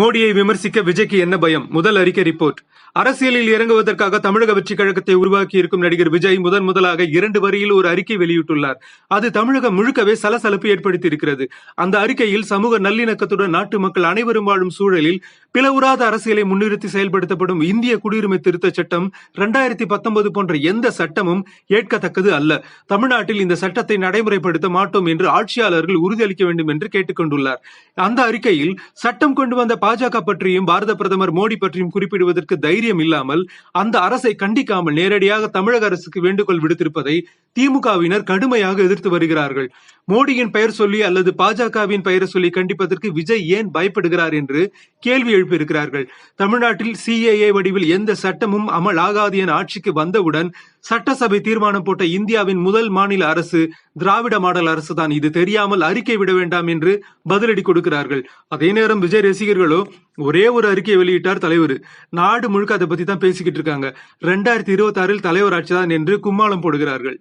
மோடியை விமர்சிக்க விஜய்க்கு என்ன பயம்? முதல் அறிக்கை ரிப்போர்ட். அரசியலில் இறங்குவதற்காக தமிழக வெற்றி கழகத்தை உருவாக்கி இருக்கும் நடிகர் விஜய் முதன் முதலாக இரண்டு வரியில் ஒரு அறிக்கை வெளியிட்டுள்ளார். அது தமிழகம் முழுக்கவே சலசலப்பு ஏற்படுத்தி இருக்கிறது அந்த அறிக்கையில் சமூக நல்லிணக்கத்துடன் நாட்டு மக்கள் அனைவரும் வாழும் சூழலில் பிளவுறாத அரசியலை முன்னிறுத்தி செயல்படுத்தப்படும் இந்திய குடியுரிமை திருத்த சட்டம் இரண்டாயிரத்தி பத்தொன்பது போன்ற எந்த சட்டமும் ஏற்கத்தக்கது அல்ல. தமிழ்நாட்டில் இந்த சட்டத்தை நடைமுறைப்படுத்த மாட்டோம் என்று ஆட்சியாளர்கள் உறுதியளிக்க வேண்டும் என்று கேட்டுக்கொண்டுள்ளார். அந்த அறிக்கையில் சட்டம் கொண்டு வந்த பாஜக பற்றியும் பாரத பிரதமர் மோடி பற்றியும் குறிப்பிடுவதற்கு தைரியம் இல்லாமல் அந்த அரசை கண்டிக்காமல் நேரடியாக தமிழக அரசுக்கு வேண்டுகோள் விடுத்திருப்பதை திமுகவினர் கடுமையாக எதிர்த்து வருகிறார்கள். மோடியின் பெயர் சொல்லி அல்லது பாஜகவின் பெயரை சொல்லி கண்டிப்பதற்கு விஜய் ஏன் பயப்படுகிறார் என்று கேள்வி எழுப்பியிருக்கிறார்கள். தமிழ்நாட்டில் சிஏஏ வடிவில் எந்த சட்டமும் அமல் ஆகாது என ஆட்சிக்கு வந்தவுடன் சட்டசபை தீர்மானம் போட்ட இந்தியாவின் முதல் மாநில அரசு திராவிட மாடல் அரசு தான் இது தெரியாமல் அறிக்கை விட வேண்டாம் என்று பதிலடி கொடுக்கிறார்கள். அதே நேரம் விஜய் ரசிகர்களோ ஒரே ஒரு அறிக்கை வெளியிட்டார் தலைவர். நாடு முழுக்க அதை பத்தி தான் பேசிக்கிட்டு இருக்காங்க. ரெண்டாயிரத்தி இருபத்தி ஆறில் தலைவர் ஆட்சி தான் என்று கும்மாளம் போடுகிறார்கள்.